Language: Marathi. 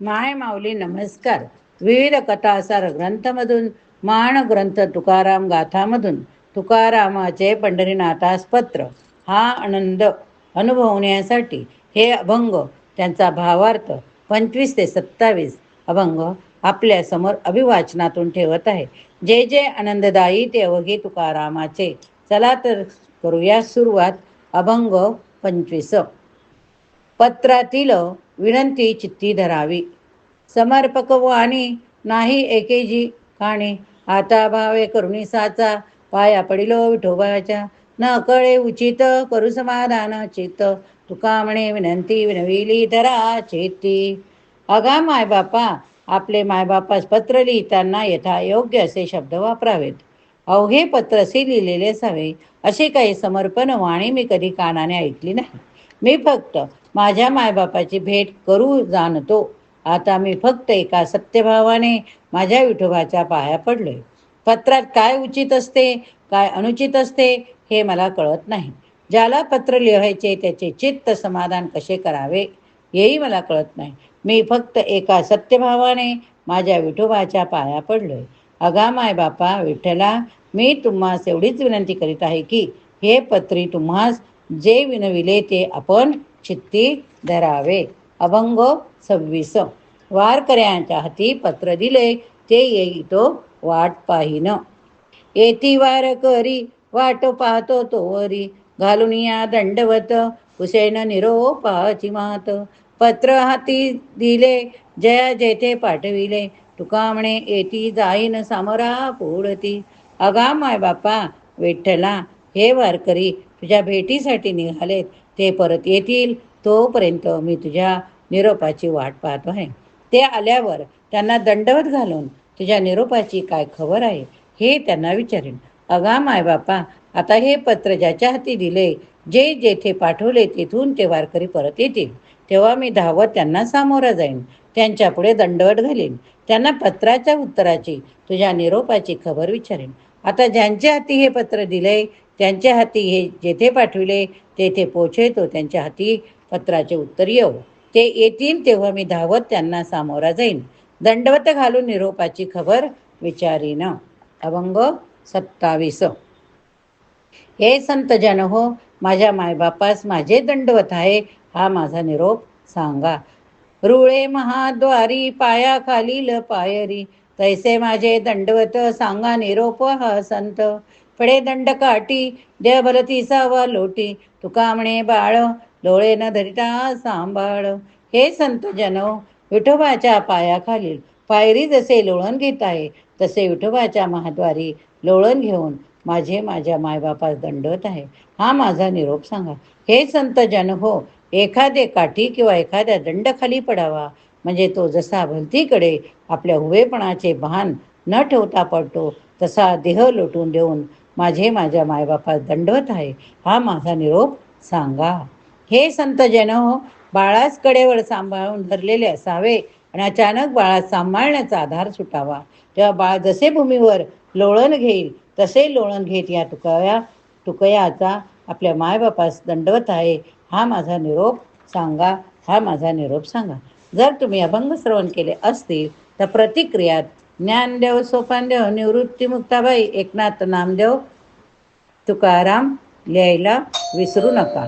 माय माऊली नमस्कार. विविध कथासार ग्रंथमधून मान ग्रंथ तुकाराम गाथामधून तुकारामाचे पंढरीनाथास पत्र हा आनंद अनुभवण्यासाठी हे अभंग त्यांचा भावार्थ पंचवीस ते सत्तावीस अभंग आपल्यासमोर अभिवाचनातून ठेवत आहे. जे जे आनंददायी ते अवघे तुकारामाचे. चला तर करूया सुरुवात. अभंग पंचवीस. पत्रातील विनंती चित्ती धरावी. समर्पक वाणी नाही एकेजी काणी आता भावे करुणीसाचा पाया पडिलो विठोबाच्या. न कळे उचित करू समाधान चित्त. तुका म्हणे विनंती विनविली धरा चेती अगा मायबापा आपले मायबापास पत्र लिहिताना यथा योग्य असे शब्द वापरावेत. अवघे पत्र असे लिहिलेले असावे. असे काही समर्पण वाणी मी कधी कानाने ऐकली नाही. मी फक्त माझ्या मायबापाची भेट करू जाणतो. आता मी फक्त एका सत्यभावाने माझ्या विठोबाच्या पाया पडलोय. पत्रात काय उचित असते काय अनुचित असते हे मला कळत नाही. ज्याला पत्र लिहायचे त्याचे चित्त समाधान कसे करावे हेही मला कळत नाही. मी फक्त एका सत्यभावाने माझ्या विठोबाच्या पाया पडलोय. अगा माय बापा विठ्ठला मी तुम्हास एवढीच विनंती करीत आहे की हे पत्री तुम्हास जे विनविले ते आपण चित्ती धरावे. अभंग सव्वीस. वारकऱ्यांच्या हाती पत्र दिले ते येई तो वाट पाहिन. येती वार करी वाट पाहतो तोवरी. घालून या दंडवत हुसेन निरोपाची मात. पत्र हाती दिले जया जेथे पाठविले. तुका म्हणे येती जाईन सामरा पुढती. अगा माय बापा विठ्ठला हे वारकरी तुझ्या भेटीसाठी निघालेत ते परत येतील. तोपर्यंत मी तुझ्या निरोपाची वाट पाहतो आहे. ते आल्यावर त्यांना दंडवत घालून तुझ्या निरोपाची काय खबर आहे हे त्यांना विचारेन. अगा माय बापा आता हे पत्र ज्याच्या हाती दिले जे जेथे पाठवले तिथून ते वारकरी परत येतील. तेव्हा मी धावत त्यांना सामोरा जाईन त्यांच्या पुढे दंडवट घालीन. त्यांना पत्राच्या उत्तराची तुझ्या निरोपाची खबर विचारेन. आता ज्यांच्या हाती हे पत्र दिले त्यांच्या हाती हे जेथे पाठविले तेथे पोचेतो. त्यांच्या हाती पत्राचे उत्तर येऊ ते येतील तेव्हा मी धावत त्यांना सामोरा जाईन. दंडवत घालून निरोपाची खबर विचारीन. अभंग सत्तावीस. हे संत जन हो माझ्या मायबापास माझे दंडवत आहे. हा माझा निरोप सांगा. रुळे महाद्वारी पायाखालील पायरी. तैसे माझे दंडवत सांगा निरोप हा संत. पडे दंड काठी देव सावा लोटी. तुका म्हणे बाळ डोळे न धरिता सांभाळ. हे संत जनो विठोबाच्या पायाखालील पायरी जसे लोळण घेत आहे तसे विठोबाच्या महाद्वारी लोळण घेऊन माझे माझ्या मायबापास दंडवत आहे. हा माझा निरोप सांगा. हे संत जन हो एखादे काठी किंवा एखाद्या दंड खाली पडावा. म्हणजे तो जसा भलतीकडे आपल्या हुवेपणाचे भान न ठेवता पडतो तसा देह लोटून देऊन माझे माझ्या मायबापास दंडवत आहे हा माझा निरोप सांगा. हे संत जन हो बाळास कडेवर सांभाळून धरलेले असावे आणि अचानक बाळास सांभाळण्याचा आधार सुटावा. तेव्हा बाळ जसे भूमीवर लोळण घेईल तसे लोळण घेत या तुकया तुकयाचा आपल्या मायबापास दंडवत आहे हा माझा निरोप सांगा हा माझा निरोप सांगा. जर तुम्ही अभंग श्रवण केले असतील तर प्रतिक्रियात ज्ञानदेव सोपानदेव निवृत्ती मुक्ताबाई एकनाथ नामदेव तुकाराम लिहायला विसरू नका.